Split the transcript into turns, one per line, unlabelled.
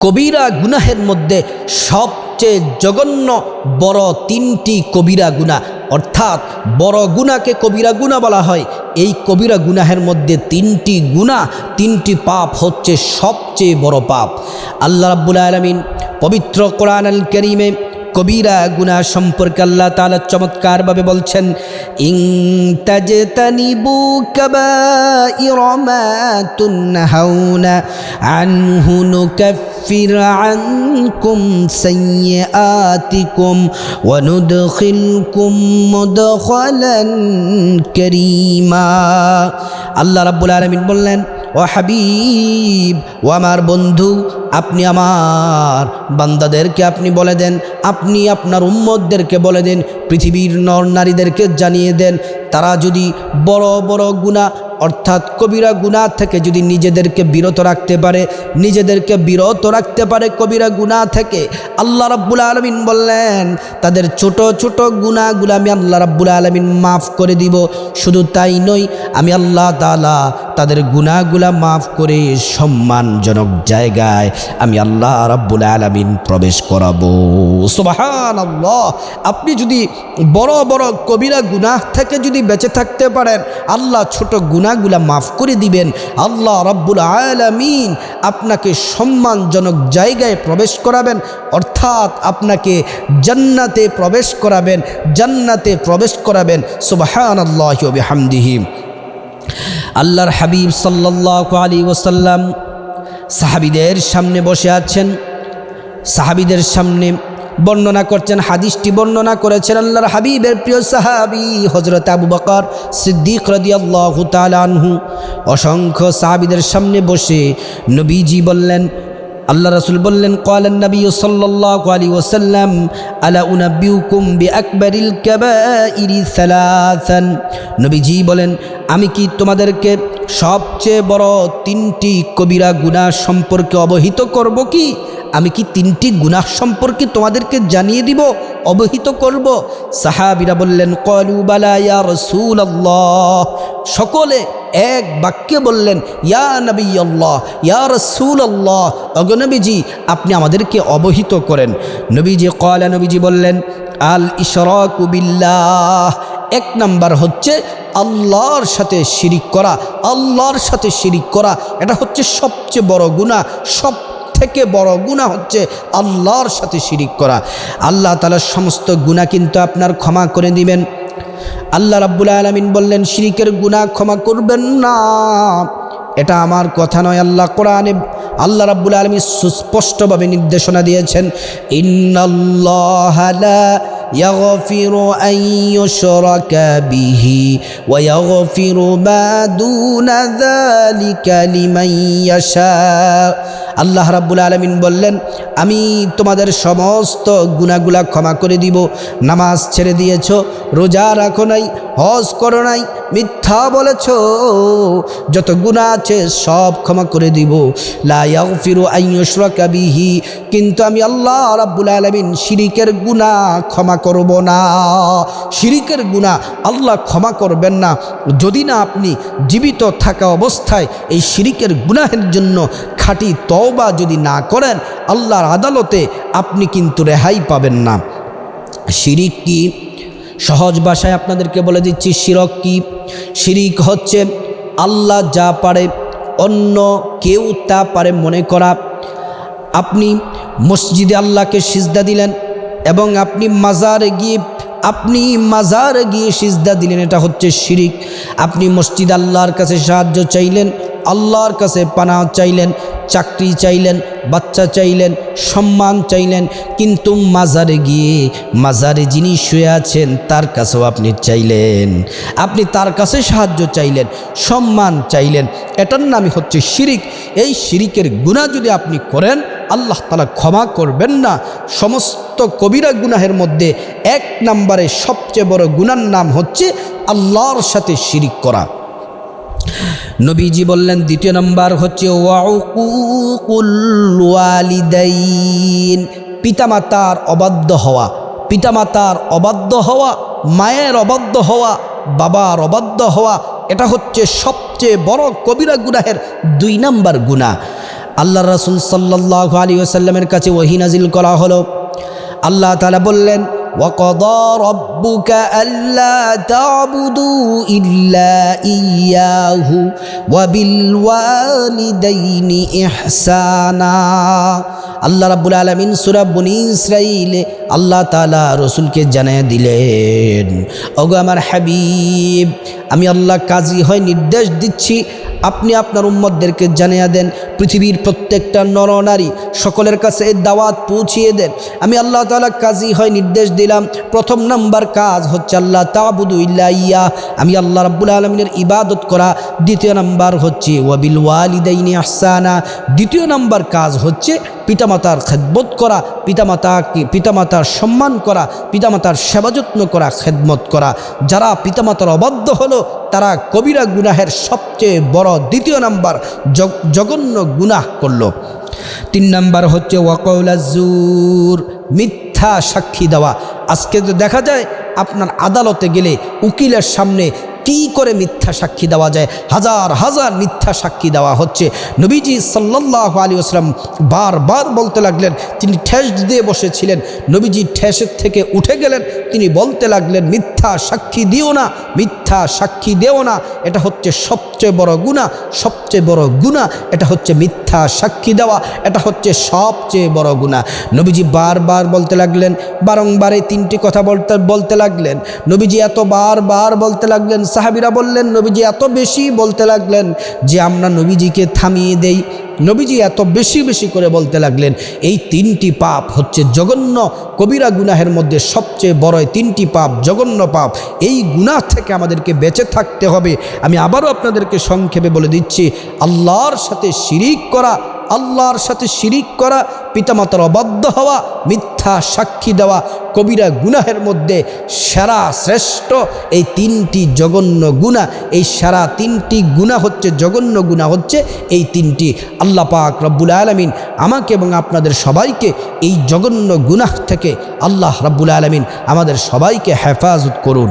কবিরা গুনাহের মধ্যে সবচেয়ে জঘন্য বড় তিনটি কবিরা গুণা অর্থাৎ বড় গুণাকে কবিরা গুণা বলা হয়। এই কবিরা গুনাহের মধ্যে তিনটি গুণা তিনটি পাপ হচ্ছে সবচেয়ে বড় পাপ। আল্লাহ রাব্বুল আলমিন পবিত্র কোরআন আল করিমে কবিরা গুনা সম্পর্কে আল্লাহ তাআলা চমৎকারভাবে বলছেন, ইং তাজতানিবু কাবাইরা মা তুনহাউনা আনহু নুকাফির আনকুম সাইয়্যাতিকুম ওয়া নুদখিলকুম আল্লাহ রাব্বুল আলামিন বললেন ও হাবিব, ও আমার বন্ধু, আপনি আমার বান্দাদেরকে আপনি বলে দেন, আপনি আপনার উম্মতদেরকে বলে দেন, পৃথিবীর নর নারীদেরকে জানিয়ে দেন, তারা যদি বড় বড় গুণা অর্থাৎ কবিরা গুণা থেকে যদি নিজেদেরকে বিরত রাখতে পারে, নিজেদেরকে বিরত রাখতে পারে কবিরা গুণা থেকে, আল্লাহ রাব্বুল আলমিন বললেন, তাদের ছোট ছোট গুণাগুলো আমি আল্লাহ রাব্বুল আলমিন মাফ করে দিব, শুধু তাই নই আমি আল্লাহ তালা তাদের গুণাগুলা মাফ করে সম্মানজনক জায়গায় আমি আল্লাহ রাব্বুল আলমিন প্রবেশ করাবো। সুবাহান আল্লাহ আপনি যদি বড় বড় কবিরা গুনাহ থেকে যদি বেঁচে থাকতে পারেন, আল্লাহ ছোট গুনাহগুলা মাফ করে দিবেন। আল্লাহ রাব্বুল আলমিন আপনাকে সম্মানজনক জায়গায় প্রবেশ করাবেন, অর্থাৎ আপনাকে জান্নাতে প্রবেশ করাবেন, জান্নাতে প্রবেশ করাবেন। সুবাহান আল্লাহ হামদিহিম আল্লাহর হাবিব সাল্লাহ আলী ওসাল্লাম সাহাবিদের সামনে বসে আছেন। সাহাবিদের সামনে বর্ণনা করছেন, হাদিসটি বর্ণনা করেছেন আল্লাহর হাবিবের প্রিয় সাহাবি হজরত আবু বকর সিদ্দিক রদি আল্লাহ তালানহু অসংখ্য সাহাবিদের সামনে বসে নবীজি বললেন আল্লাহ রসুল বললেন কলেন নবী সাল্লাহ আলী ওসাল্লাম আলা উনাবিউকুম বি আকবরিল কাবাইরি সালাসান? নবীজি বলেন আমি কি তোমাদেরকে সবচেয়ে বড় তিনটি কবিরা গুনাহ সম্পর্কে অবহিত করব কি? আমি কি তিনটি গুনাহ সম্পর্কে তোমাদেরকে জানিয়ে দিব, অবহিত করব? সাহাবিরা বললেন, কলু বালা ইয়া রসুল আল্লাহ সকলে এক বাক্যে বললেন, ইয়া নবী আল্লাহ ইয়া রসুল আল্লাহ অগনবীজি আপনি আমাদেরকে অবহিত করেন। নবীজি কলা নবীজি বললেন আল ইশরাকুবিল্লাহ এক নাম্বার হচ্ছে আল্লাহর সাথে শিরিক করা, আল্লাহর সাথে শিরিক করা। এটা হচ্ছে সবচেয়ে বড় গুণা সব থেকে বড় গুণা হচ্ছে আল্লাহর সাথে শিরিক করা। আল্লাহ তালার সমস্ত গুণা কিন্তু আপনার ক্ষমা করে দিবেন। আল্লাহ রাব্বুল আলমিন বললেন, শিরিকের গুণা ক্ষমা করবেন না। এটা আমার কথা নয় আল্লাহ কোরআনে। আল্লাহ রাব্বুল আলমী সুস্পষ্টভাবে নির্দেশনা দিয়েছেন, ইন্নাল্লাহ يغفر أن يشرك به ويغفر ما دون ذلك لمن يشاء আল্লাহ রাব্বুল আলমিন বললেন আমি তোমাদের সমস্ত গুণাগুলা ক্ষমা করে দিব নামাজ ছেড়ে দিয়েছ রোজা রাখো নাই হজ করো নাই মিথ্যা বলেছ যত গুণা আছে সব ক্ষমা করে দিব লাফিরু আইয়সরাকাবিহি কিন্তু আমি আল্লাহ রাব্বুল আলমিন শিরিকের গুণা ক্ষমা করব না। শিরিকের গুণা আল্লাহ ক্ষমা করবেন না। যদি না আপনি জীবিত থাকা অবস্থায় এই শিরিকের গুনাহের জন্য খাঁটি তওবা যদি না করেন, আল্লাহর আদালতে আপনি কিন্তু রেহাই পাবেন না। শিরিক কি? সহজ ভাষায় আপনাদেরকে বলে দিচ্ছি, শিরক কি? শিরিক হচ্ছে আল্লাহ যা পারে, অন্য কেউ তা পারে মনে করা। আপনি মসজিদে আল্লাহকে সিজদা দিলেন এবং আপনি মাজারে গিয়ে, আপনি মাজার গিয়ে সিজদা দিলেন, এটা হচ্ছে শিরিক। আপনি মসজিদ আল্লাহর কাছে সাহায্য চাইলেন, আল্লাহর কাছে পানা চাইলেন, চাকরি চাইলেন, বাচ্চা চাইলেন, সম্মান চাইলেন, কিন্তু মাজারে গিয়ে, মাজারে যিনি শুয়ে আছেন, তার কাছেও আপনি চাইলেন। আপনি তার কাছে সাহায্য চাইলেন, সম্মান চাইলেন, এটার নামই হচ্ছে শিরিক। এই শিরিকের গুণা যদি আপনি করেন আল্লাহ তালা ক্ষমা করবেন না। সমস্ত কবিরা গুনাহের মধ্যে এক নম্বরে সবচেয়ে বড় গুনার নাম হচ্ছে আল্লাহর সাথে শিরিক করা। নবীজি বললেন, দ্বিতীয় নম্বর হচ্ছে পিতামাতার অবাধ্য হওয়া, পিতামাতার অবাধ্য হওয়া, মায়ের অবাধ্য হওয়া, বাবার অবাধ্য হওয়া, এটা হচ্ছে সবচেয়ে বড় কবিরা গুনাহের দুই নাম্বার গুণা আল্লাহ রসুল সাল্লাহ আলী আসাল্লামের কাছে ওহি নাজিল করা হলো আল্লাহ তালা বললেন وقضى ربك ألا تعبدوا إلا إياه وبالوالدين إحسانا আল্লাহ রাব্বুল আলমিন সুরা বনি ইসরাইলে আল্লাহ তালা রসুলকে জানিয়ে দিলেন ওগো আমার হাবিব আমি আল্লাহ কাজী হয় নির্দেশ দিচ্ছি আপনি আপনার উম্মতদেরকে জানিয়ে দেন, পৃথিবীর প্রত্যেকটা নরনারী সকলের কাছে দাওয়াত পৌঁছিয়ে দেন। আমি আল্লাহ তালা কাজী হয় নির্দেশ দিলাম, প্রথম নাম্বার কাজ হচ্ছে আল্লাহ তাবুদু ইল্লা ইয়া। আমি আল্লাহ রাব্বুল আলমিনের ইবাদত করা। দ্বিতীয় নাম্বার হচ্ছে ওয়াবিল ওয়ালিদাইনি আহসানা। দ্বিতীয় নাম্বার কাজ হচ্ছে পিতামাতার খেদমত করা, পিতামাতাকে, পিতামাতার সম্মান করা, পিতামাতার সেবা যত্ন করা, খেদমত করা। যারা পিতামাতার অবাধ্য হলো তারা কবিরা গুনাহের সবচেয়ে বড় দ্বিতীয় নাম্বার জঘন্য গুনাহ করল। তিন নাম্বার হচ্ছে ওয়াকৌলাজুর মিথ্যা সাক্ষী দেওয়া। আজকে তো দেখা যায়, আপনার আদালতে গেলে উকিলের সামনে কি করে মিথ্যা সাক্ষী দেওয়া যায়? হাজার হাজার মিথ্যা সাক্ষী দেওয়া হচ্ছে। নবীজি সাল্লাহ আলী আসলাম বারবার বলতে লাগলেন, তিনি ঠেস দিয়ে বসেছিলেন। নবীজি ঠেসের থেকে উঠে গেলেন, তিনি বলতে লাগলেন, মিথ্যা সাক্ষী দিও না, মিথ্যা সাক্ষী দেও না, এটা হচ্ছে সবচেয়ে বড় গুণা সবচেয়ে বড় গুণা এটা হচ্ছে মিথ্যা সাক্ষী দেওয়া, এটা হচ্ছে সবচেয়ে বড় গুণা নবীজি বারবার বলতে লাগলেন, বারংবার এই তিনটি কথা বলতে বলতে লাগলেন। নবীজি এত বারবার বলতে লাগলেন সাহাবিরা বললেন, নবীজি এত বেশি বলতে লাগলেন যে আমরা নবীজিকে থামিয়ে দেই। নবীজি এত বেশি বেশি করে বলতে লাগলেন, এই তিনটি পাপ হচ্ছে জঘন্য। কবিরা গুনাহের মধ্যে সবচেয়ে বড় তিনটি পাপ জঘন্য পাপ। এই গুনাহ থেকে আমাদেরকে বেঁচে থাকতে হবে। আমি আবারও আপনাদেরকে সংক্ষেপে বলে দিচ্ছি, আল্লাহর সাথে শিরিক করা আল্লাহর সাথে শিরিক করা, পিতামাতার অবাধ্য হওয়া, মিথ্যা সাক্ষী দেওয়া, কবিরা গুনাহের মধ্যে সেরা শ্রেষ্ঠ, এই তিনটি জঘন্য গুণা এই সারা তিনটি গুণা হচ্ছে, জঘন্য গুণা হচ্ছে এই তিনটি। আল্লাহ পাক রব্বুল আলমিন আমাকে এবং আপনাদের সবাইকে এই জঘন্য গুনাহ থেকে আল্লাহ রব্বুল আলমিন আমাদের সবাইকে হেফাজত করুন।